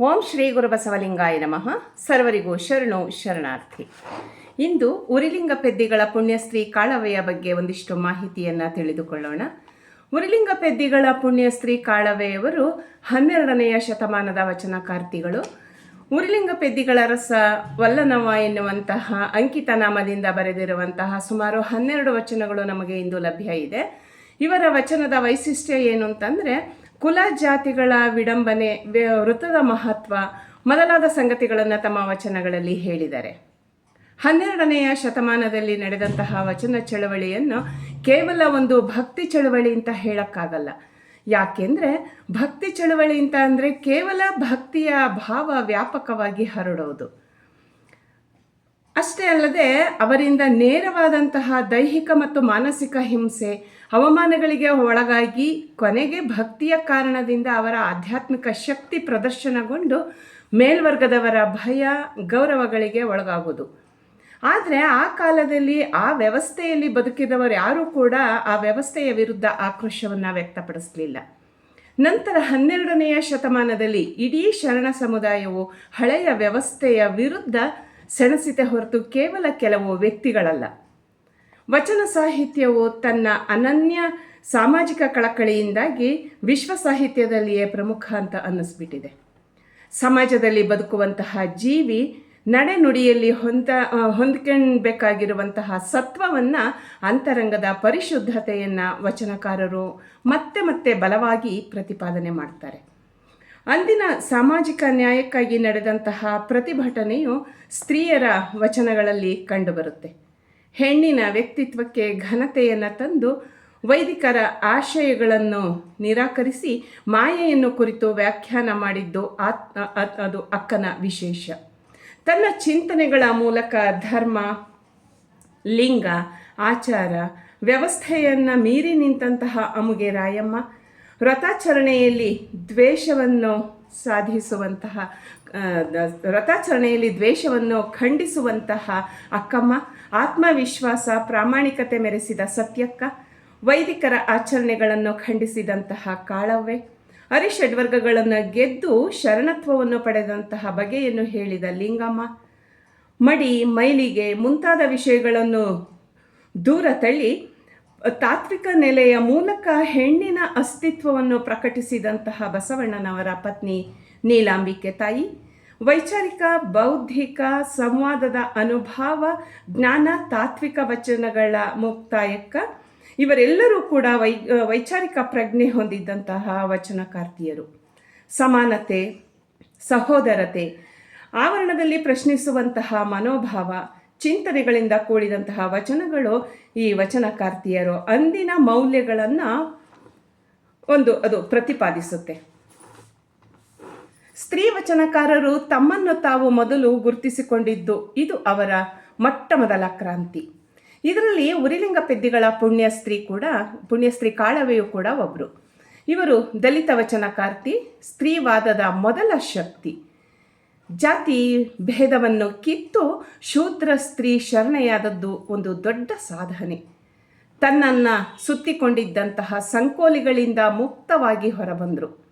ಓಂ ಶ್ರೀ ಗುರು ಬಸವಲಿಂಗಾಯ ನಮಃ. ಸರ್ವರಿಗೂ ಶರಣು ಶರಣಾರ್ಥಿ. ಇಂದು ಉರಿಲಿಂಗ ಪೆದ್ದಿಗಳ ಪುಣ್ಯಸ್ತ್ರೀ ಕಾಳವೆಯ ಬಗ್ಗೆ ಒಂದಿಷ್ಟು ಮಾಹಿತಿಯನ್ನು ತಿಳಿದುಕೊಳ್ಳೋಣ. ಉರಿಲಿಂಗ ಪೆದ್ದಿಗಳ ಪುಣ್ಯಸ್ತ್ರೀ ಕಾಳವೆಯವರು ಹನ್ನೆರಡನೆಯ ಶತಮಾನದ ವಚನಕಾರ್ತಿಗಳು. ಉರಿಲಿಂಗ ಪೆದ್ದಿಗಳ ರಸ ವಲ್ಲನವ ಎನ್ನುವಂತಹ ಅಂಕಿತ ನಾಮದಿಂದ ಬರೆದಿರುವಂತಹ ಸುಮಾರು ಹನ್ನೆರಡು ವಚನಗಳು ನಮಗೆ ಇಂದು ಲಭ್ಯ ಇದೆ. ಇವರ ವಚನದ ವೈಶಿಷ್ಟ್ಯ ಏನು ಅಂತಂದರೆ ಕುಲ ಜಾತಿಗಳ ವಿಡಂಬನೆ ವೃತ್ತದ ಮಹತ್ವ ಮೊದಲಾದ ಸಂಗತಿಗಳನ್ನು ತಮ್ಮ ವಚನಗಳಲ್ಲಿ ಹೇಳಿದ್ದಾರೆ. ಹನ್ನೆರಡನೆಯ ಶತಮಾನದಲ್ಲಿ ನಡೆದಂತಹ ವಚನ ಚಳವಳಿಯನ್ನು ಕೇವಲ ಒಂದು ಭಕ್ತಿ ಚಳವಳಿ ಅಂತ ಹೇಳೋಕ್ಕಾಗಲ್ಲ. ಯಾಕೆಂದರೆ ಭಕ್ತಿ ಚಳವಳಿ ಅಂತ ಅಂದರೆ ಕೇವಲ ಭಕ್ತಿಯ ಭಾವ ವ್ಯಾಪಕವಾಗಿ ಹರಡೋದು. ಅಷ್ಟೇ ಅಲ್ಲದೆ ಅವರಿಂದ ನೇರವಾದಂತಹ ದೈಹಿಕ ಮತ್ತು ಮಾನಸಿಕ ಹಿಂಸೆ ಅವಮಾನಗಳಿಗೆ ಒಳಗಾಗಿ ಕೊನೆಗೆ ಭಕ್ತಿಯ ಕಾರಣದಿಂದ ಅವರ ಆಧ್ಯಾತ್ಮಿಕ ಶಕ್ತಿ ಪ್ರದರ್ಶನಗೊಂಡು ಮೇಲ್ವರ್ಗದವರ ಭಯ, ಗೌರವಗಳಿಗೆ ಒಳಗಾಗುವುದು. ಆದರೆ ಆ ಕಾಲದಲ್ಲಿ ಆ ವ್ಯವಸ್ಥೆಯಲ್ಲಿ ಬದುಕಿದವರು ಯಾರೂ ಕೂಡ ಆ ವ್ಯವಸ್ಥೆಯ ವಿರುದ್ಧ ಆಕ್ರೋಶವನ್ನು ವ್ಯಕ್ತಪಡಿಸಲಿಲ್ಲ. ನಂತರ ಹನ್ನೆರಡನೆಯ ಶತಮಾನದಲ್ಲಿ ಇಡೀ ಶರಣ ಸಮುದಾಯವು ಹಳೆಯ ವ್ಯವಸ್ಥೆಯ ವಿರುದ್ಧ ಸೆಣಸಿತೆ ಹೊರತು ಕೇವಲ ಕೆಲವು ವ್ಯಕ್ತಿಗಳಲ್ಲ. ವಚನ ಸಾಹಿತ್ಯವು ತನ್ನ ಅನನ್ಯ ಸಾಮಾಜಿಕ ಕಳಕಳಿಯಿಂದಾಗಿ ವಿಶ್ವ ಸಾಹಿತ್ಯದಲ್ಲಿಯೇ ಪ್ರಮುಖ ಅಂತ ಅನ್ನಿಸ್ಬಿಟ್ಟಿದೆ. ಸಮಾಜದಲ್ಲಿ ಬದುಕುವಂತಹ ಜೀವಿ ನಡೆನುಡಿಯಲ್ಲಿ ಹೊಂದ ಹೊಂದ್ಕೊಳ್ಬೇಕಾಗಿರುವಂತಹ ಸತ್ವವನ್ನು ಅಂತರಂಗದ ಪರಿಶುದ್ಧತೆಯನ್ನು ವಚನಕಾರರು ಮತ್ತೆ ಮತ್ತೆ ಬಲವಾಗಿ ಪ್ರತಿಪಾದನೆ ಮಾಡ್ತಾರೆ. ಅಂದಿನ ಸಾಮಾಜಿಕ ನ್ಯಾಯಕ್ಕಾಗಿ ನಡೆದಂತಹ ಪ್ರತಿಭಟನೆಯು ಸ್ತ್ರೀಯರ ವಚನಗಳಲ್ಲಿ ಕಂಡುಬರುತ್ತೆ. ಹೆಣ್ಣಿನ ವ್ಯಕ್ತಿತ್ವಕ್ಕೆ ಘನತೆಯನ್ನು ತಂದು ವೈದಿಕರ ಆಶಯಗಳನ್ನು ನಿರಾಕರಿಸಿ ಮಾಯೆಯನ್ನು ಕುರಿತು ವ್ಯಾಖ್ಯಾನ ಮಾಡಿದ್ದು ಆತ್ ಅದು ಅಕ್ಕನ ವಿಶೇಷ. ತನ್ನ ಚಿಂತನೆಗಳ ಮೂಲಕ ಧರ್ಮ, ಲಿಂಗ, ಆಚಾರ, ವ್ಯವಸ್ಥೆಯನ್ನು ಮೀರಿ ನಿಂತಹ ಅಮುಗೆ ರಾಯಮ್ಮ ವ್ರತಾಚರಣೆಯಲ್ಲಿ ದ್ವೇಷವನ್ನು ಸಾಧಿಸುವಂತಹ ವ್ರತಾಚರಣೆಯಲ್ಲಿ ದ್ವೇಷವನ್ನು ಖಂಡಿಸುವಂತಹ ಅಕ್ಕಮ್ಮ, ಆತ್ಮವಿಶ್ವಾಸ, ಪ್ರಾಮಾಣಿಕತೆ ಮೆರೆಸಿದ ಸತ್ಯಕ್ಕ, ವೈದಿಕರ ಆಚರಣೆಗಳನ್ನು ಖಂಡಿಸಿದಂತಹ ಕಾಳವ್ವೆ, ಅರಿಷಡ್ವರ್ಗಗಳನ್ನು ಗೆದ್ದು ಶರಣತ್ವವನ್ನು ಪಡೆದಂತಹ ಬಗೆಯನ್ನು ಹೇಳಿದ ಲಿಂಗಮ್ಮ. ಮಡಿ, ಮೈಲಿಗೆ ಮುಂತಾದ ವಿಷಯಗಳನ್ನು ದೂರ ತಳ್ಳಿ ತಾತ್ವಿಕ ನೆಲೆಯ ಮೂಲಕ ಹೆಣ್ಣಿನ ಅಸ್ತಿತ್ವವನ್ನು ಪ್ರಕಟಿಸಿದಂತಹ ಬಸವಣ್ಣನವರ ಪತ್ನಿ ನೀಲಾಂಬಿಕೆ ತಾಯಿ, ವೈಚಾರಿಕ, ಬೌದ್ಧಿಕ ಸಂವಾದದ ಅನುಭವ, ಜ್ಞಾನ, ತಾತ್ವಿಕ ವಚನಗಳ ಮುಕ್ತಾಯಕ್ಕ ಇವರೆಲ್ಲರೂ ಕೂಡ ವೈ ವೈಚಾರಿಕ ಪ್ರಜ್ಞೆ ಹೊಂದಿದ್ದಂತಹ ವಚನಕಾರ್ತಿಯರು. ಸಮಾನತೆ, ಸಹೋದರತೆ, ಆವರಣದಲ್ಲಿ ಪ್ರಶ್ನಿಸುವಂತಹ ಮನೋಭಾವ ಚಿಂತನೆಗಳಿಂದ ಕೂಡಿದಂತಹ ವಚನಗಳು ಈ ವಚನಕಾರ್ತಿಯರು ಅಂದಿನ ಮೌಲ್ಯಗಳನ್ನು ಒಂದು ಅದು ಪ್ರತಿಪಾದಿಸುತ್ತೆ. ಸ್ತ್ರೀ ವಚನಕಾರರು ತಮ್ಮನ್ನು ತಾವು ಮೊದಲು ಗುರುತಿಸಿಕೊಂಡಿದ್ದು ಇದು ಅವರ ಮೊಟ್ಟ ಮೊದಲ ಕ್ರಾಂತಿ. ಇದರಲ್ಲಿ ಉರಿಲಿಂಗ ಪೆದ್ದಿಗಳ ಪುಣ್ಯಸ್ತ್ರೀ ಕೂಡ ಪುಣ್ಯಸ್ತ್ರೀ ಕಾಳವೆಯು ಕೂಡ ಒಬ್ಬರು ಇವರು ದಲಿತ ವಚನಕಾರ್ತಿ, ಸ್ತ್ರೀವಾದದ ಮೊದಲ ಶಕ್ತಿ. ಜಾತಿ ಭೇದವನ್ನು ಕಿತ್ತು ಶೂದ್ರ ಸ್ತ್ರೀ ಶರಣೆಯಾದದ್ದು ಒಂದು ದೊಡ್ಡ ಸಾಧನೆ. ತನ್ನನ್ನು ಸುತ್ತಿಕೊಂಡಿದ್ದಂತಹ ಸಂಕೋಲಿಗಳಿಂದ ಮುಕ್ತವಾಗಿ ಹೊರಬಂದರು.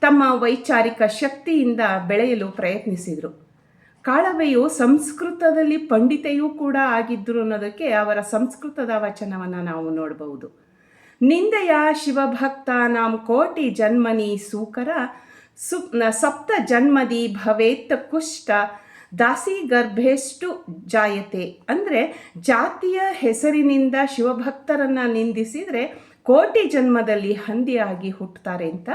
ತಮ್ಮ ವೈಚಾರಿಕ ಶಕ್ತಿಯಿಂದ ಬೆಳೆಯಲು ಪ್ರಯತ್ನಿಸಿದರು. ಕಾಳವೆಯು ಸಂಸ್ಕೃತದಲ್ಲಿ ಪಂಡಿತೆಯೂ ಕೂಡ ಆಗಿದ್ದರು ಅನ್ನೋದಕ್ಕೆ ಅವರ ಸಂಸ್ಕೃತದ ವಚನವನ್ನು ನಾವು ನೋಡಬಹುದು. ನಿಂದೆಯ ಶಿವಭಕ್ತ ನಾಂ ಕೋಟಿ ಜನ್ಮನಿ ಸೂಕರ ಸು ಸಪ್ತ ಜನ್ಮದಿ ಭವೇತ್ ಕುಷ್ಟ ದಾಸಿ ಗರ್ಭೆಷ್ಟು ಜಾಯತೆ. ಅಂದರೆ ಜಾತಿಯ ಹೆಸರಿನಿಂದ ಶಿವಭಕ್ತರನ್ನು ನಿಂದಿಸಿದರೆ ಕೋಟಿ ಜನ್ಮದಲ್ಲಿ ಹಂದಿಯಾಗಿ ಹುಟ್ಟುತ್ತಾರೆ ಅಂತ.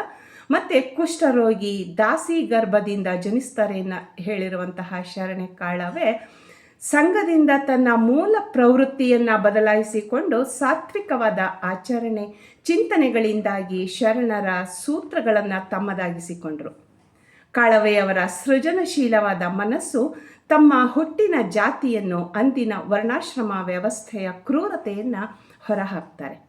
ಮತ್ತು ಕುಷ್ಠರೋಗಿ ದಾಸಿ ಗರ್ಭದಿಂದ ಜನಿಸ್ತಾರೆ ಅನ್ನ ಹೇಳಿರುವಂತಹ ಶರಣೆ ಕಾಳವೇ ಸಂಘದಿಂದ ತನ್ನ ಮೂಲ ಪ್ರವೃತ್ತಿಯನ್ನು ಬದಲಾಯಿಸಿಕೊಂಡು ಸಾತ್ವಿಕವಾದ ಆಚರಣೆ, ಚಿಂತನೆಗಳಿಂದಾಗಿ ಶರಣರ ಸೂತ್ರಗಳನ್ನು ತಮ್ಮದಾಗಿಸಿಕೊಂಡರು. ಕಾಳವೆಯವರ ಸೃಜನಶೀಲವಾದ ಮನಸ್ಸು ತಮ್ಮ ಹುಟ್ಟಿನ ಜಾತಿಯನ್ನು ಅಂದಿನ ವರ್ಣಾಶ್ರಮ ವ್ಯವಸ್ಥೆಯ ಕ್ರೂರತೆಯನ್ನು ಹೊರಹಾಕ್ತಾರೆ.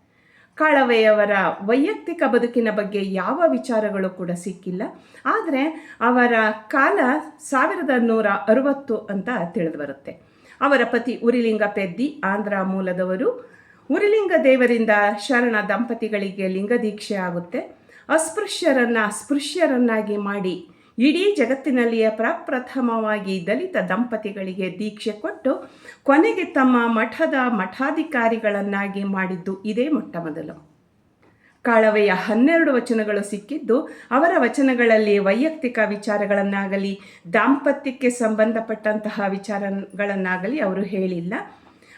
ಕಾಳವೆಯವರ ವೈಯಕ್ತಿಕ ಬದುಕಿನ ಬಗ್ಗೆ ಯಾವ ವಿಚಾರಗಳು ಕೂಡ ಸಿಕ್ಕಿಲ್ಲ. ಆದರೆ ಅವರ ಕಾಲ ಸಾವಿರದ ನೂರ ಅರುವತ್ತು ಅಂತ ತಿಳಿದು ಬರುತ್ತೆ. ಅವರ ಪತಿ ಉರಿಲಿಂಗ ಪೆದ್ದಿ, ಆಂಧ್ರ ಮೂಲದವರು. ಉರಿಲಿಂಗ ದೇವರಿಂದ ಶರಣ ದಂಪತಿಗಳಿಗೆ ಲಿಂಗ ದೀಕ್ಷೆ ಆಗುತ್ತೆ. ಅಸ್ಪೃಶ್ಯರನ್ನು ಸ್ಪೃಶ್ಯರನ್ನಾಗಿ ಮಾಡಿ ಇಡೀ ಜಗತ್ತಿನಲ್ಲಿಯೇ ಪ್ರಪ್ರಥಮವಾಗಿ ದಲಿತ ದಂಪತಿಗಳಿಗೆ ದೀಕ್ಷೆ ಕೊಟ್ಟು ಕೊನೆಗೆ ತಮ್ಮ ಮಠದ ಮಠಾಧಿಕಾರಿಗಳನ್ನಾಗಿ ಮಾಡಿದ್ದು ಇದೇ ಮೊಟ್ಟ ಮೊದಲು ಕಾಳವೆಯ ಹನ್ನೆರಡು ವಚನಗಳು ಸಿಕ್ಕಿದ್ದು ಅವರ ವಚನಗಳಲ್ಲಿ ವೈಯಕ್ತಿಕ ವಿಚಾರಗಳನ್ನಾಗಲಿ, ದಾಂಪತ್ಯಕ್ಕೆ ಸಂಬಂಧಪಟ್ಟಂತಹ ವಿಚಾರಗಳನ್ನಾಗಲಿ ಅವರು ಹೇಳಿಲ್ಲ.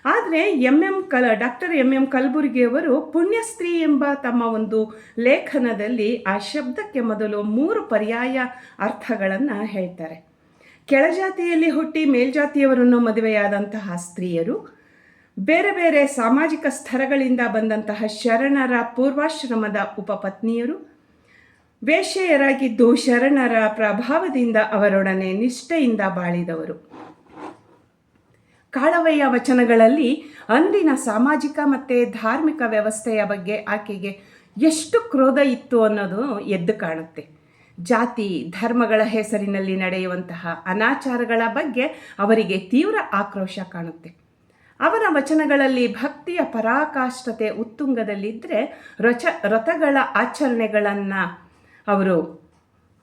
ಆದರೆ ಎಂ ಎಂ ಕಲ, ಡಾಕ್ಟರ್ ಎಂ ಎಂ ಕಲಬುರ್ಗಿಯವರು ಪುಣ್ಯಸ್ತ್ರೀ ಎಂಬ ತಮ್ಮ ಒಂದು ಲೇಖನದಲ್ಲಿ ಆ ಶಬ್ದಕ್ಕೆ ಮೊದಲು ಮೂರು ಪರ್ಯಾಯ ಅರ್ಥಗಳನ್ನು ಹೇಳ್ತಾರೆ. ಕೆಳಜಾತಿಯಲ್ಲಿ ಹುಟ್ಟಿ ಮೇಲ್ಜಾತಿಯವರನ್ನು ಮದುವೆಯಾದಂತಹ ಸ್ತ್ರೀಯರು, ಬೇರೆ ಬೇರೆ ಸಾಮಾಜಿಕ ಸ್ತರಗಳಿಂದ ಬಂದಂತಹ ಶರಣರ ಪೂರ್ವಾಶ್ರಮದ ಉಪಪತ್ನಿಯರು, ವೇಶ್ಯೆಯರಾಗಿದ್ದು ಶರಣರ ಪ್ರಭಾವದಿಂದ ಅವರೊಡನೆ ನಿಷ್ಠೆಯಿಂದ ಬಾಳಿದವರು. ಕಾಳವಯ್ಯ ವಚನಗಳಲ್ಲಿ ಅಂದಿನ ಸಾಮಾಜಿಕ ಮತ್ತು ಧಾರ್ಮಿಕ ವ್ಯವಸ್ಥೆಯ ಬಗ್ಗೆ ಆಕೆಗೆ ಎಷ್ಟು ಕ್ರೋಧ ಇತ್ತು ಅನ್ನೋದು ಎದ್ದು ಕಾಣುತ್ತೆ. ಜಾತಿ, ಧರ್ಮಗಳ ಹೆಸರಿನಲ್ಲಿ ನಡೆಯುವಂತಹ ಅನಾಚಾರಗಳ ಬಗ್ಗೆ ಅವರಿಗೆ ತೀವ್ರ ಆಕ್ರೋಶ ಕಾಣುತ್ತೆ. ಅವರ ವಚನಗಳಲ್ಲಿ ಭಕ್ತಿಯ ಪರಾಕಾಷ್ಠತೆ ಉತ್ತುಂಗದಲ್ಲಿದ್ದರೆ ರಚ, ರಥಗಳ ಆಚರಣೆಗಳನ್ನು ಅವರು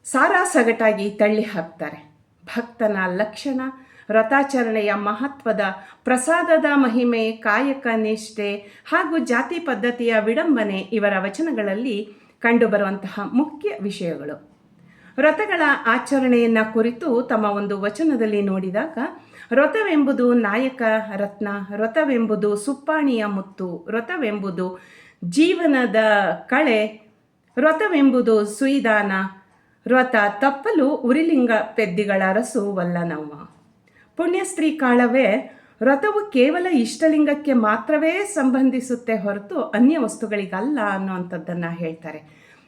ಸಾರಾಸಗಟಾಗಿ ತಳ್ಳಿ ಹಾಕ್ತಾರೆ. ಭಕ್ತನ ಲಕ್ಷಣ ರಥಾಚರಣೆಯ ಮಹತ್ವದ ಪ್ರಸಾದದ ಮಹಿಮೆ, ಕಾಯಕ ನಿಷ್ಠೆ ಹಾಗೂ ಜಾತಿ ಪದ್ಧತಿಯ ವಿಡಂಬನೆ ಇವರ ವಚನಗಳಲ್ಲಿ ಕಂಡುಬರುವಂತಹ ಮುಖ್ಯ ವಿಷಯಗಳು. ವ್ರತಗಳ ಆಚರಣೆಯನ್ನು ಕುರಿತು ತಮ್ಮ ಒಂದು ವಚನದಲ್ಲಿ ನೋಡಿದಾಗ ವ್ರತವೆಂಬುದು ನಾಯಕ ರತ್ನ ವ್ರತವೆಂಬುದು ಸುಪ್ಪಾಣಿಯ ಮುತ್ತು ವ್ರತವೆಂಬುದು ಜೀವನದ ಕಳೆ ವ್ರತವೆಂಬುದು ಸುಯಿದಾನ ವ್ರತ ತಪ್ಪಲು ಉರಿಲಿಂಗ ಪೆದ್ದಿಗಳ ರಸು ವಲ್ಲನವ್ವ. ಪುಣ್ಯಸ್ತ್ರೀ ಕಾಳವೇ, ರಥವು ಕೇವಲ ಇಷ್ಟಲಿಂಗಕ್ಕೆ ಮಾತ್ರವೇ ಸಂಬಂಧಿಸುತ್ತೆ ಹೊರತು ಅನ್ಯ ವಸ್ತುಗಳಿಗಲ್ಲ ಅನ್ನುವಂಥದ್ದನ್ನು ಹೇಳ್ತಾರೆ.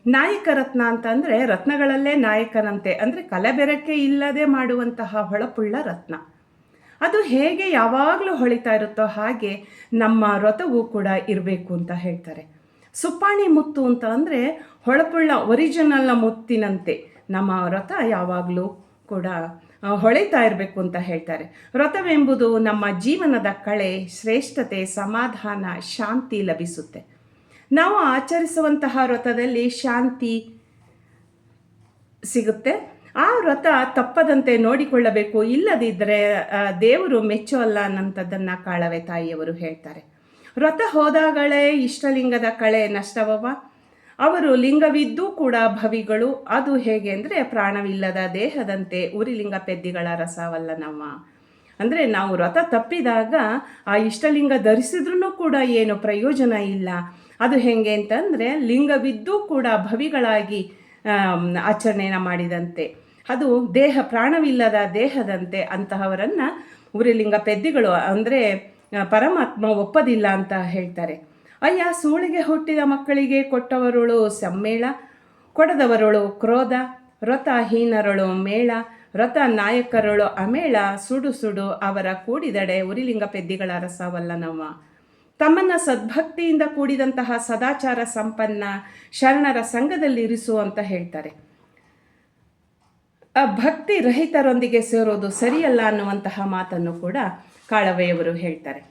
ನಾಯಕ ರತ್ನ ಅಂತಂದರೆ ರತ್ನಗಳಲ್ಲೇ ನಾಯಕನಂತೆ, ಅಂದರೆ ಕಲಬೆರಕೆ ಇಲ್ಲದೆ ಮಾಡುವಂತಹ ಹೊಳಪುಳ್ಳ ರತ್ನ. ಅದು ಹೇಗೆ ಯಾವಾಗಲೂ ಹೊಳಿತಾ ಇರುತ್ತೋ ಹಾಗೆ ನಮ್ಮ ರಥವು ಕೂಡ ಇರಬೇಕು ಅಂತ ಹೇಳ್ತಾರೆ. ಸುಪ್ಪಾಣಿ ಮುತ್ತು ಅಂತ ಅಂದರೆ ಹೊಳಪುಳ್ಳ ಒರಿಜಿನಲ್ ಮುತ್ತಿನಂತೆ, ನಮ್ಮ ರಥ ಯಾವಾಗಲೂ ಕೂಡ ಹೊಳಿತಾ ಇರಬೇಕು ಅಂತ ಹೇಳ್ತಾರೆ. ವ್ರತವೆಂಬುದು ನಮ್ಮ ಜೀವನದ ಕಳೆ, ಶ್ರೇಷ್ಠತೆ, ಸಮಾಧಾನ, ಶಾಂತಿ ಲಭಿಸುತ್ತೆ. ನಾವು ಆಚರಿಸುವಂತಹ ವ್ರತದಲ್ಲಿ ಶಾಂತಿ ಸಿಗುತ್ತೆ. ಆ ವ್ರತ ತಪ್ಪದಂತೆ ನೋಡಿಕೊಳ್ಳಬೇಕು. ಇಲ್ಲದಿದ್ದರೆ ದೇವರು ಮೆಚ್ಚೋಲ್ಲ ಅನ್ನೋಂಥದ್ದನ್ನು ಕಾಳವೆ ತಾಯಿಯವರು ಹೇಳ್ತಾರೆ. ವ್ರತ ಹೋದಾಗಳೇ ಇಷ್ಟಲಿಂಗದ ಕಳೆ ನಷ್ಟವವ ಅವರು ಲಿಂಗವಿದ್ದೂ ಕೂಡ ಭವಿಗಳು. ಅದು ಹೇಗೆ ಅಂದರೆ ಪ್ರಾಣವಿಲ್ಲದ ದೇಹದಂತೆ ಉರಿಲಿಂಗ ಪೆದ್ದಿಗಳ ರಸವಲ್ಲ ನಮ್ಮ ಅಂದರೆ ನಾವು ರಥ ತಪ್ಪಿದಾಗ ಆ ಇಷ್ಟಲಿಂಗ ಧರಿಸಿದ್ರೂ ಕೂಡ ಏನು ಪ್ರಯೋಜನ ಇಲ್ಲ. ಅದು ಹೇಗೆ ಅಂತಂದರೆ ಲಿಂಗವಿದ್ದೂ ಕೂಡ ಭವಿಗಳಾಗಿ ಆಚರಣೆಯನ್ನು ಮಾಡಿದಂತೆ. ಅದು ದೇಹ ಪ್ರಾಣವಿಲ್ಲದ ದೇಹದಂತೆ ಅಂತಹವರನ್ನು ಉರಿಲಿಂಗ ಪೆದ್ದಿಗಳು ಅಂದರೆ ಪರಮಾತ್ಮ ಒಪ್ಪದಿಲ್ಲ ಅಂತ ಹೇಳ್ತಾರೆ. ಅಯ್ಯ, ಸೂಳಿಗೆ ಹುಟ್ಟಿದ ಮಕ್ಕಳಿಗೆ ಕೊಟ್ಟವರುಳು ಸಮ್ಮೇಳ, ಕೊಡದವರುಳು ಕ್ರೋಧ ವ್ರತಹೀನರಳು ಮೇಳ ವ್ರತ ನಾಯಕರಳು ಅಮೇಳ, ಸುಡು ಸುಡು ಅವರ ಕೂಡಿದಡೆ ಉರಿಲಿಂಗ ಪೆದ್ದಿಗಳ ರಸವಲ್ಲ ತಮ್ಮನ್ನ ತಮ್ಮನ್ನು ಸದ್ಭಕ್ತಿಯಿಂದ ಕೂಡಿದಂತಹ ಸದಾಚಾರ ಸಂಪನ್ನ ಶರಣರ ಸಂಘದಲ್ಲಿ ಇರಿಸು ಅಂತ ಹೇಳ್ತಾರೆ ಭಕ್ತಿ ರಹಿತರೊಂದಿಗೆ ಸೇರೋದು ಸರಿಯಲ್ಲ ಅನ್ನುವಂತಹ ಮಾತನ್ನು ಕೂಡ ಕಾಳವೆಯವರು ಹೇಳ್ತಾರೆ.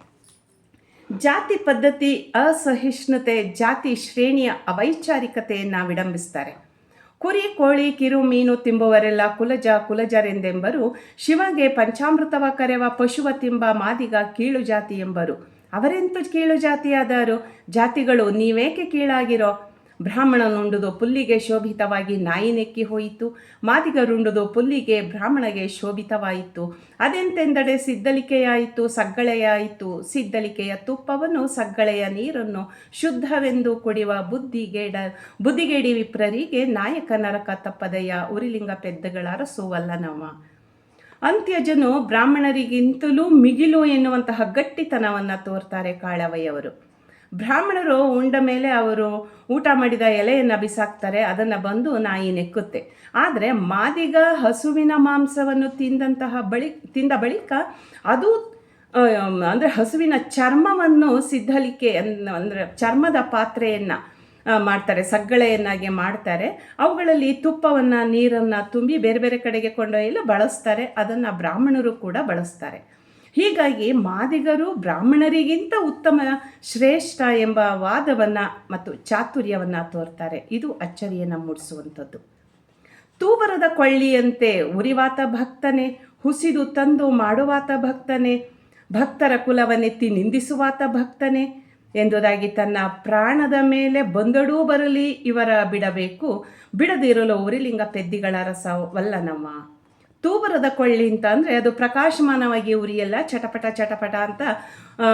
ಜಾತಿ ಪದ್ಧತಿ ಅಸಹಿಷ್ಣುತೆ, ಜಾತಿ ಶ್ರೇಣಿಯ ಅವೈಚಾರಿಕತೆಯನ್ನು ವಿಡಂಬಿಸ್ತಾರೆ. ಕುರಿ, ಕೋಳಿ, ಕಿರು, ಮೀನು ತಿಂಬುವರೆಲ್ಲ ಕುಲಜ ಕುಲಜರೆಂದೆಂಬರು, ಶಿವಗೆ ಪಂಚಾಮೃತವ ಕರೆವ ಪಶುವ ತಿಂಬ ಮಾದಿಗ ಕೀಳು ಜಾತಿ ಎಂಬರು. ಅವರೆಂತೂ ಕೀಳು ಜಾತಿಯಾದರು ಜಾತಿಗಳು ನೀವೇಕೆ ಕೀಳಾಗಿರೋ? ಬ್ರಾಹ್ಮಣನುಂಡುದು ಪುಲ್ಲಿಗೆ ಶೋಭಿತವಾಗಿ ನಾಯಿ ನೆಕ್ಕಿ ಹೋಯಿತು. ಮಾದಿಗರುಂಡುದು ಪುಲ್ಲಿಗೆ ಬ್ರಾಹ್ಮಣಗೆ ಶೋಭಿತವಾಯಿತು. ಅದೆಂತೆಂದಡೆ ಸಿದ್ದಲಿಕೆಯಾಯಿತು ಸಗ್ಗಳೆಯಾಯಿತು. ಸಿದ್ದಲಿಕೆಯ ತುಪ್ಪವನ್ನು, ಸಗ್ಗಳೆಯ ನೀರನ್ನು ಶುದ್ಧವೆಂದು ಕುಡಿಯುವ ಬುದ್ಧಿಗೇಡ, ಬುದ್ಧಿಗೇಡಿ ವಿಪ್ರರಿಗೆ ನಾಯಕ ನರಕ ತಪ್ಪದೆಯ ಉರಿಲಿಂಗ ಪೆದ್ದಗಳ ಅರಸುವಲ್ಲ ನವ ಅಂತ್ಯಜನು ಬ್ರಾಹ್ಮಣರಿಗಿಂತಲೂ ಮಿಗಿಲು ಎನ್ನುವಂತಹ ಗಟ್ಟಿತನವನ್ನು ತೋರ್ತಾರೆ ಕಾಳವಯ್ಯವರು ಬ್ರಾಹ್ಮಣರು ಉಂಡ ಮೇಲೆ ಅವರು ಊಟ ಮಾಡಿದ ಎಲೆಯನ್ನು ಬಿಸಾಕ್ತಾರೆ, ಅದನ್ನು ಬಂದು ನಾಯಿ ನೆಕ್ಕುತ್ತೆ. ಆದರೆ ಮಾದಿಗ ಹಸುವಿನ ಮಾಂಸವನ್ನು ತಿಂದಂತಹ ಬಳಿ, ತಿಂದ ಬಳಿಕ ಅದು ಅಂದರೆ ಹಸುವಿನ ಚರ್ಮವನ್ನು ಸಿದ್ಧಲಿಕೆ ಅಂದರೆ ಚರ್ಮದ ಪಾತ್ರೆಯನ್ನು ಮಾಡ್ತಾರೆ, ಸಗ್ಗಳೆಯನ್ನಾಗಿ ಮಾಡ್ತಾರೆ. ಅವುಗಳಲ್ಲಿ ತುಪ್ಪವನ್ನು, ನೀರನ್ನು ತುಂಬಿ ಬೇರೆ ಬೇರೆ ಕಡೆಗೆ ಕೊಂಡೊಯ್ಯಲು ಬಳಸ್ತಾರೆ. ಅದನ್ನು ಬ್ರಾಹ್ಮಣರು ಕೂಡ ಬಳಸ್ತಾರೆ. ಹೀಗಾಗಿ ಮಾದಿಗರು ಬ್ರಾಹ್ಮಣರಿಗಿಂತ ಉತ್ತಮ ಶ್ರೇಷ್ಠ ಎಂಬ ವಾದವನ್ನು ಮತ್ತು ಚಾತುರ್ಯವನ್ನು ತೋರ್ತಾರೆ. ಇದು ಅಚ್ಚರಿಯನ್ನು ಮೂಡಿಸುವಂಥದ್ದು. ತೂಬರದ ಕೊಳ್ಳಿಯಂತೆ ಉರಿವಾತ ಭಕ್ತನೆ, ಹುಸಿದು ತಂದು ಮಾಡುವಾತ ಭಕ್ತನೆ, ಭಕ್ತರ ಕುಲವನ್ನೆತ್ತಿ ನಿಂದಿಸುವಾತ ಭಕ್ತನೆ ಎಂದುದಾಗಿ ತನ್ನ ಪ್ರಾಣದ ಮೇಲೆ ಬಂದಡೂ ಬರಲಿ ಇವರ ಬಿಡಬೇಕು. ಬಿಡದಿರಲು ಉರಿಲಿಂಗ ಪೆದ್ದಿಗಳ ರಸವಲ್ಲನಮ್ಮ ತೂಬರದ ಕೊಳ್ಳಿ ಅಂತ ಅಂದರೆ ಅದು ಪ್ರಕಾಶಮಾನವಾಗಿ ಉರಿಯಲ್ಲ, ಚಟಪಟ ಚಟಪಟ ಅಂತ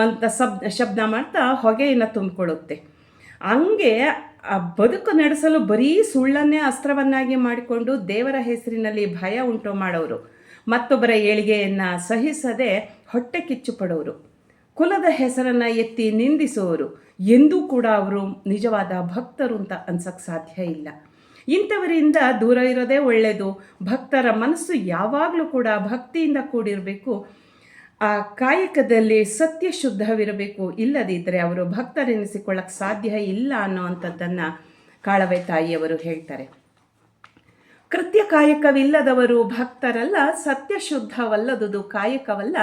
ಅಂತ ಸಬ್, ಶಬ್ದ ಮಾಡ್ತಾ ಹೊಗೆಯನ್ನು ತುಂಬಿಕೊಳ್ಳುತ್ತೆ. ಹಂಗೆ ಆ ಬದುಕು ನಡೆಸಲು ಬರೀ ಸುಳ್ಳನ್ನೇ ಅಸ್ತ್ರವನ್ನಾಗಿ ಮಾಡಿಕೊಂಡು ದೇವರ ಹೆಸರಿನಲ್ಲಿ ಭಯ ಉಂಟು ಮಾಡೋರು. ಮತ್ತೊಬ್ಬರ ಏಳಿಗೆಯನ್ನು ಸಹಿಸದೆ ಹೊಟ್ಟೆ ಕಿಚ್ಚು ಪಡೋರು. ಕುಲದ ಹೆಸರನ್ನು ಎತ್ತಿ ನಿಂದಿಸುವವರು ಎಂದೂ ಕೂಡ ಅವರು ನಿಜವಾದ ಭಕ್ತರು ಅಂತ ಅನ್ಸಕ್ಕೆ ಸಾಧ್ಯ ಇಲ್ಲ. ಇಂಥವರಿಂದ ದೂರ ಇರೋದೇ ಒಳ್ಳೆಯದು ಭಕ್ತರ ಮನಸ್ಸು ಯಾವಾಗಲೂ ಕೂಡ ಭಕ್ತಿಯಿಂದ ಕೂಡಿರಬೇಕು. ಆ ಕಾಯಕದಲ್ಲಿ ಸತ್ಯ ಶುದ್ಧವಿರಬೇಕು ಇಲ್ಲದಿದ್ದರೆ ಅವರು ಭಕ್ತರೆನಿಸಿಕೊಳ್ಳಕ್ಕೆ ಸಾಧ್ಯ ಇಲ್ಲ ಅನ್ನುವಂಥದ್ದನ್ನು ಕಾಳವೆ ತಾಯಿಯವರು ಹೇಳ್ತಾರೆ. ಕೃತ್ಯ ಕಾಯಕವಿಲ್ಲದವರು ಭಕ್ತರಲ್ಲ ಸತ್ಯ ಶುದ್ಧವಲ್ಲದುದು ಕಾಯಕವಲ್ಲ.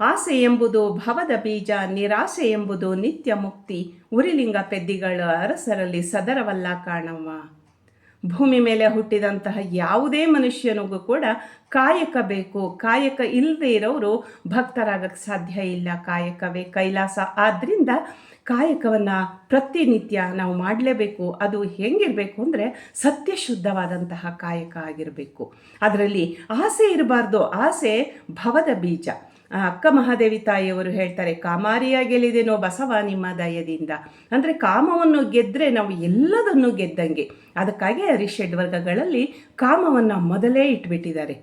ಆಸೆ ಎಂಬುದು ಭವದ ಬೀಜ, ನಿರಾಸೆ ಎಂಬುದು ನಿತ್ಯ ಮುಕ್ತಿ ಉರಿಲಿಂಗ ಪೆದ್ದಿಗಳ ಅರಸರಲ್ಲಿ ಸದರವಲ್ಲ ಕಾಣವ್ವ. ಭೂಮಿ ಮೇಲೆ ಹುಟ್ಟಿದಂತಹ ಯಾವುದೇ ಮನುಷ್ಯನಿಗೂ ಕೂಡ ಕಾಯಕ ಬೇಕು. ಕಾಯಕ ಇಲ್ಲದೆ ಇರೋರು ಭಕ್ತರಾಗಕ್ಕೆ ಸಾಧ್ಯ ಇಲ್ಲ. ಕಾಯಕವೇ ಕೈಲಾಸ. ಆದ್ದರಿಂದ ಕಾಯಕವನ್ನು ಪ್ರತಿನಿತ್ಯ ನಾವು ಮಾಡಲೇಬೇಕು. ಅದು ಹೆಂಗಿರಬೇಕು ಅಂದರೆ ಸತ್ಯಶುದ್ಧವಾದಂತಹ ಕಾಯಕ ಆಗಿರಬೇಕು. ಅದರಲ್ಲಿ ಆಸೆ ಇರಬಾರ್ದು. ಆಸೆ ಭವದ ಬೀಜ. ಅಕ್ಕ ಮಹಾದೇವಿ ತಾಯಿಯವರು ಹೇಳ್ತಾರೆ ಕಾಮಾರಿಯ ಗೆಲಿದೆನೋ ಬಸವ ನಿಮ್ಮ ದಯದಿಂದ. ಅಂದರೆ ಕಾಮವನ್ನು ಗೆದ್ದರೆ ನಾವು ಎಲ್ಲದನ್ನು ಗೆದ್ದಂಗೆ. ಅದಕ್ಕಾಗಿ ಅರಿಷಡ್ ವರ್ಗಗಳಲ್ಲಿ ಕಾಮವನ್ನು ಮೊದಲೇ ಇಟ್ಬಿಟ್ಟಿದ್ದಾರೆ.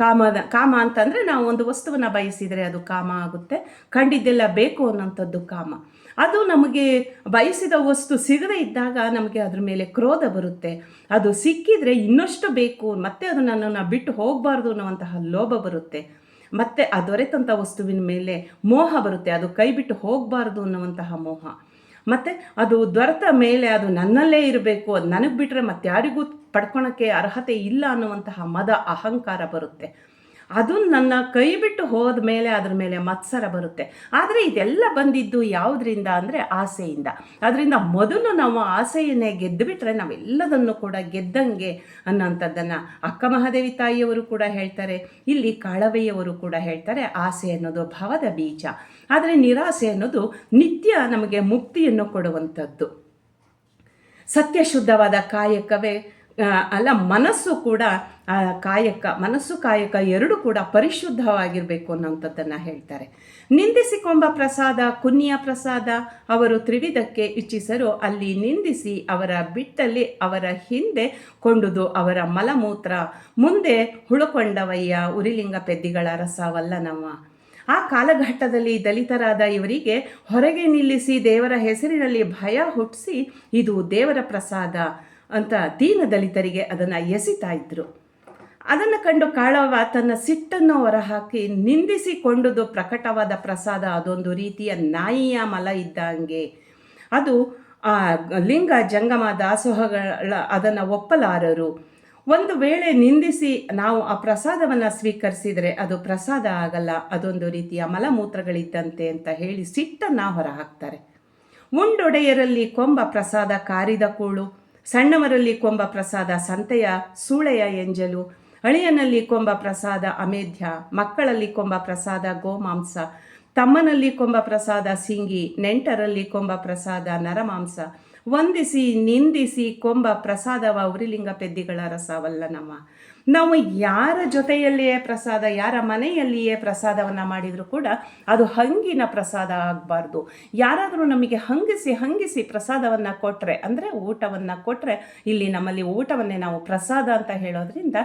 ಕಾಮದ, ಕಾಮ ಅಂತಂದರೆ ನಾವು ಒಂದು ವಸ್ತುವನ್ನು ಬಯಸಿದರೆ ಅದು ಕಾಮ ಆಗುತ್ತೆ, ಕಂಡಿದ್ದೆಲ್ಲ ಬೇಕು ಅನ್ನೋಂಥದ್ದು ಕಾಮ. ಅದು ನಮಗೆ ಬಯಸಿದ ವಸ್ತು ಸಿಗದೇ ಇದ್ದಾಗ ನಮಗೆ ಅದ್ರ ಮೇಲೆ ಕ್ರೋಧ ಬರುತ್ತೆ. ಅದು ಸಿಕ್ಕಿದರೆ ಇನ್ನಷ್ಟು ಬೇಕು, ಮತ್ತೆ ಅದು ನನ್ನನ್ನು ಬಿಟ್ಟು ಹೋಗಬಾರ್ದು ಅನ್ನುವಂತಹ ಲೋಭ ಬರುತ್ತೆ. ಮತ್ತೆ ಆ ದೊರೆತಂಥ ವಸ್ತುವಿನ ಮೇಲೆ ಮೋಹ ಬರುತ್ತೆ. ಅದು ಕೈ ಬಿಟ್ಟು ಹೋಗಬಾರ್ದು ಅನ್ನುವಂತಹ ಮೋಹ. ಮತ್ತು ಅದು ದೊರೆತ ಮೇಲೆ ಅದು ನನ್ನಲ್ಲೇ ಇರಬೇಕು, ಅದು ನನಗೆ ಬಿಟ್ಟರೆ ಮತ್ತೆ ಯಾರಿಗೂ ಪಡ್ಕೊಳಕ್ಕೆ ಅರ್ಹತೆ ಇಲ್ಲ ಅನ್ನುವಂತಹ ಮದ ಅಹಂಕಾರ ಬರುತ್ತೆ. ಅದು ನನ್ನ ಕೈ ಬಿಟ್ಟು ಹೋದ ಮೇಲೆ ಅದ್ರ ಮೇಲೆ ಮತ್ಸರ ಬರುತ್ತೆ. ಆದರೆ ಇದೆಲ್ಲ ಬಂದಿದ್ದು ಯಾವುದರಿಂದ ಅಂದರೆ ಆಸೆಯಿಂದ. ಅದರಿಂದ ಮೊದಲು ನಾವು ಆಸೆಯನ್ನೇ ಗೆದ್ದು ಬಿಟ್ಟರೆ ನಾವೆಲ್ಲದನ್ನು ಕೂಡ ಗೆದ್ದಂಗೆ ಅನ್ನೋಂಥದ್ದನ್ನು ಅಕ್ಕ ಮಹಾದೇವಿ ತಾಯಿಯವರು ಕೂಡ ಹೇಳ್ತಾರೆ. ಇಲ್ಲಿ ಕಾಳವೆಯವರು ಕೂಡ ಹೇಳ್ತಾರೆ ಆಸೆ ಅನ್ನೋದು ಭಾವದ ಬೀಜ. ಆದರೆ ನಿರಾಸೆ ಅನ್ನೋದು ನಿತ್ಯ ನಮಗೆ ಮುಕ್ತಿಯನ್ನು ಕೊಡುವಂಥದ್ದು. ಸತ್ಯಶುದ್ಧವಾದ ಕಾಯಕವೇ ಅಲ್ಲ, ಮನಸ್ಸು ಕೂಡ ಕಾಯಕ, ಮನಸ್ಸು ಕಾಯಕ ಎರಡು ಕೂಡ ಪರಿಶುದ್ಧವಾಗಿರಬೇಕು ಅನ್ನೋಂಥದ್ದನ್ನು ಹೇಳ್ತಾರೆ. ನಿಂದಿಸಿಕೊಂಬ ಪ್ರಸಾದ, ಕುನ್ನಿಯ ಪ್ರಸಾದ, ಅವರು ತ್ರಿವಿಧಕ್ಕೆ ಇಚ್ಛಿಸರು, ಅಲ್ಲಿ ನಿಂದಿಸಿ ಅವರ ಬಿಟ್ಟಲ್ಲಿ ಅವರ ಹಿಂದೆ ಕೊಂಡುದು ಅವರ ಮಲಮೂತ್ರ, ಮುಂದೆ ಹುಳುಕೊಂಡವಯ್ಯ ಉರಿಲಿಂಗ ಪೆದ್ದಿಗಳ ರಸವಲ್ಲ ನಮ್ಮ. ಆ ಕಾಲಘಟ್ಟದಲ್ಲಿ ದಲಿತರಾದ ಇವರಿಗೆ ಹೊರಗೆ ನಿಲ್ಲಿಸಿ ದೇವರ ಹೆಸರಿನಲ್ಲಿ ಭಯ ಹುಟ್ಟಿಸಿ ಇದು ದೇವರ ಪ್ರಸಾದ. ಅಂತ ದೀನ ದಲಿತರಿಗೆ ಅದನ್ನು ಎಸಿತಾ ಇದ್ರು. ಅದನ್ನು ಕಂಡು ಕಾಳವ ತನ್ನ ಸಿಟ್ಟನ್ನು ಹೊರಹಾಕಿ ನಿಂದಿಸಿಕೊಂಡುದು ಪ್ರಕಟವಾದ ಪ್ರಸಾದ, ಅದೊಂದು ರೀತಿಯ ನಾಯಿಯ ಮಲ ಇದ್ದಂಗೆ. ಅದು ಆ ಲಿಂಗ ಜಂಗಮ ದಾಸೋಹಗಳ ಅದನ್ನು ಒಪ್ಪಲಾರರು. ಒಂದು ವೇಳೆ ನಿಂದಿಸಿ ನಾವು ಆ ಪ್ರಸಾದವನ್ನು ಸ್ವೀಕರಿಸಿದರೆ ಅದು ಪ್ರಸಾದ ಆಗಲ್ಲ, ಅದೊಂದು ರೀತಿಯ ಮಲಮೂತ್ರಗಳಿದ್ದಂತೆ ಅಂತ ಹೇಳಿ ಸಿಟ್ಟನ್ನು ಹೊರಹಾಕ್ತಾರೆ. ಉಂಡೊಡೆಯರಲ್ಲಿ ಕೊಂಬ ಪ್ರಸಾದ ಕಾರಿದ ಕೂಳು. ಸಣ್ಣವರಲ್ಲಿ ಕೊಂಬ ಪ್ರಸಾದ ಸಂತೆಯ ಸೂಳೆಯ ಎಂಜಲು ಅಳಿಯನಲ್ಲಿ ಕೊಂಬ ಪ್ರಸಾದ ಅಮೇಧ್ಯ, ಮಕ್ಕಳಲ್ಲಿ ಕೊಂಬ ಪ್ರಸಾದ ಗೋಮಾಂಸ, ತಮ್ಮನಲ್ಲಿ ಕೊಂಬ ಪ್ರಸಾದ ಸಿಂಗಿ, ನೆಂಟರಲ್ಲಿ ಕೊಂಬ ಪ್ರಸಾದ ನರಮಾಂಸ, ವಂದಿಸಿ, ನಿಂದಿಸಿ ಕೊಂಬ ಪ್ರಸಾದವ ಉರಿಲಿಂಗ ಪೆದ್ದಿಗಳ ರಸವಲ್ಲ ನಮ್ಮ ನಾವು ಯಾರ ಜೊತೆಯಲ್ಲಿಯೇ ಪ್ರಸಾದ, ಯಾರ ಮನೆಯಲ್ಲಿಯೇ ಪ್ರಸಾದವನ್ನು ಮಾಡಿದರೂ ಕೂಡ ಅದು ಹಂಗಿನ ಪ್ರಸಾದ ಆಗಬಾರ್ದು. ಯಾರಾದರೂ ನಮಗೆ ಹಂಗಿಸಿ ಹಂಗಿಸಿ ಪ್ರಸಾದವನ್ನು ಕೊಟ್ಟರೆ ಅಂದರೆ ಊಟವನ್ನು ಕೊಟ್ಟರೆ ಇಲ್ಲಿ ನಮ್ಮಲ್ಲಿ ಊಟವನ್ನೇ ನಾವು ಪ್ರಸಾದ ಅಂತ ಹೇಳೋದ್ರಿಂದ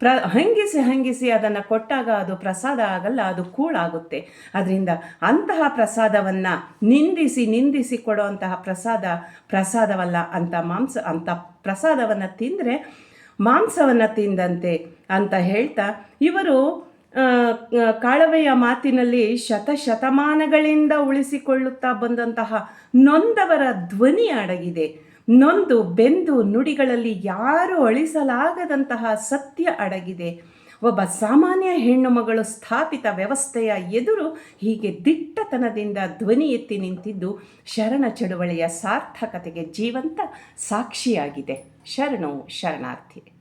ಪ್ರ, ಹಂಗಿಸಿ ಹಂಗಿಸಿ ಅದನ್ನು ಕೊಟ್ಟಾಗ ಅದು ಪ್ರಸಾದ ಆಗಲ್ಲ, ಅದು ಕೂಳಾಗುತ್ತೆ. ಅದರಿಂದ ಅಂತಹ ಪ್ರಸಾದವನ್ನು ನಿಂದಿಸಿ ನಿಂದಿಸಿ ಕೊಡುವಂತಹ ಪ್ರಸಾದ, ಪ್ರಸಾದವಲ್ಲ ಅಂತ ಮಾಂಸ, ಅಂತ ಪ್ರಸಾದವನ್ನು ತಿಂದರೆ ಮಾಂಸವನ್ನು ತಿಂದಂತೆ ಅಂತ ಹೇಳ್ತಾ ಇವರು ಕಾಳವೆಯ ಮಾತಿನಲ್ಲಿ ಶತಶತಮಾನಗಳಿಂದ ಉಳಿಸಿಕೊಳ್ಳುತ್ತಾ ಬಂದಂತಹ ನೊಂದವರ ಧ್ವನಿ ಅಡಗಿದೆ. ನೊಂದು ಬೆಂದು ನುಡಿಗಳಲ್ಲಿ ಯಾರು ಅಳಿಸಲಾಗದಂತಹ ಸತ್ಯ ಅಡಗಿದೆ. ಒಬ್ಬ ಸಾಮಾನ್ಯ ಹೆಣ್ಣು ಮಗಳು ಸ್ಥಾಪಿತ ವ್ಯವಸ್ಥೆಯ ಎದುರು ಹೀಗೆ ದಿಟ್ಟತನದಿಂದ ಧ್ವನಿ ಎತ್ತಿ ನಿಂತಿದ್ದು ಶರಣ ಚಳುವಳಿಯ ಸಾರ್ಥಕತೆಗೆ ಜೀವಂತ ಸಾಕ್ಷಿಯಾಗಿದೆ. ಶರಣವು ಶರಣಾರ್ಥಿ.